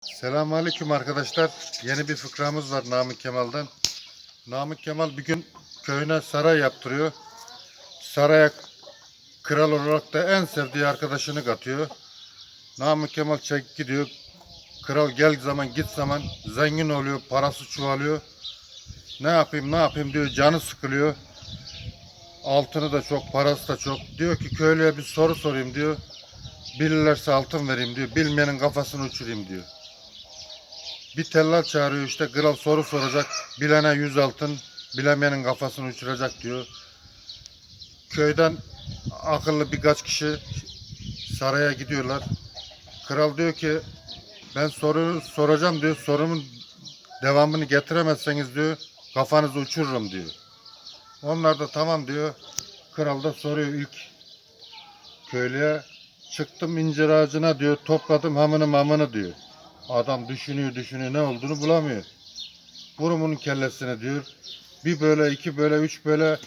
Selamünaleyküm arkadaşlar. Yeni bir fıkramız var Namık Kemal'den. Namık Kemal bir gün köyüne saray yaptırıyor. Saraya kral olarak da en sevdiği arkadaşını katıyor. Namık Kemal çek gidiyor. Kral gel zaman git zaman zengin oluyor, parası çoğalıyor. Ne yapayım ne yapayım diyor, canı sıkılıyor. Altını da çok, parası da çok. Diyor ki köylüye bir soru sorayım diyor. Bilirlerse altın vereyim diyor. Bilmeyenin kafasını uçurayım diyor. Bir tellal çağırıyor işte kral soru soracak. Bilene yüz altın, bilemeyenin kafasını uçuracak diyor. Köyden akıllı birkaç kişi saraya gidiyorlar. Kral diyor ki ben soru soracağım diyor. Sorumun devamını getiremezseniz diyor kafanızı uçururum diyor. Onlar da tamam diyor. Kral da soruyor ilk köylüye. Çıktım incir ağacına diyor. Topladım hamını mamını diyor. Adam düşünüyor düşünüyor ne olduğunu bulamıyor. Burumunun kellesine diyor. Bir böyle iki böyle üç böyle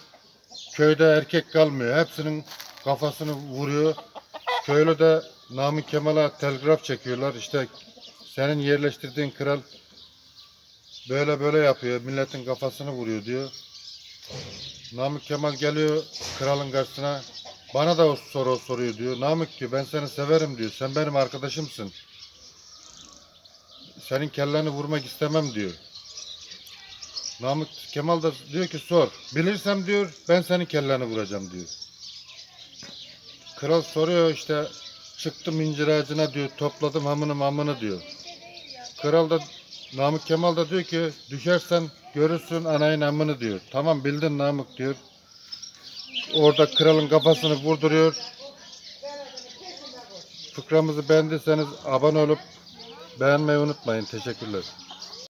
köyde erkek kalmıyor. Hepsinin kafasını vuruyor. Köylü de Namık Kemal'a telgraf çekiyorlar. İşte senin yerleştirdiğin kral böyle böyle yapıyor. Milletin kafasını vuruyor diyor. Namık Kemal geliyor kralın karşısına. Bana da o soru soruyor diyor. Namık diyor ben seni severim diyor. Sen benim arkadaşımsın. Senin kelleni vurmak istemem diyor. Namık Kemal da diyor ki sor. Bilirsem diyor ben senin kelleni vuracağım diyor. Kral soruyor işte çıktım incir ağacına diyor topladım hamını mamını diyor. Kral da Namık Kemal da diyor ki düşersen görürsün anayın amını diyor. Tamam bildin Namık diyor. Orada kralın kafasını vurduruyor. Fıkramızı beğendiyseniz abone olup beğenmeyi unutmayın. Teşekkürler.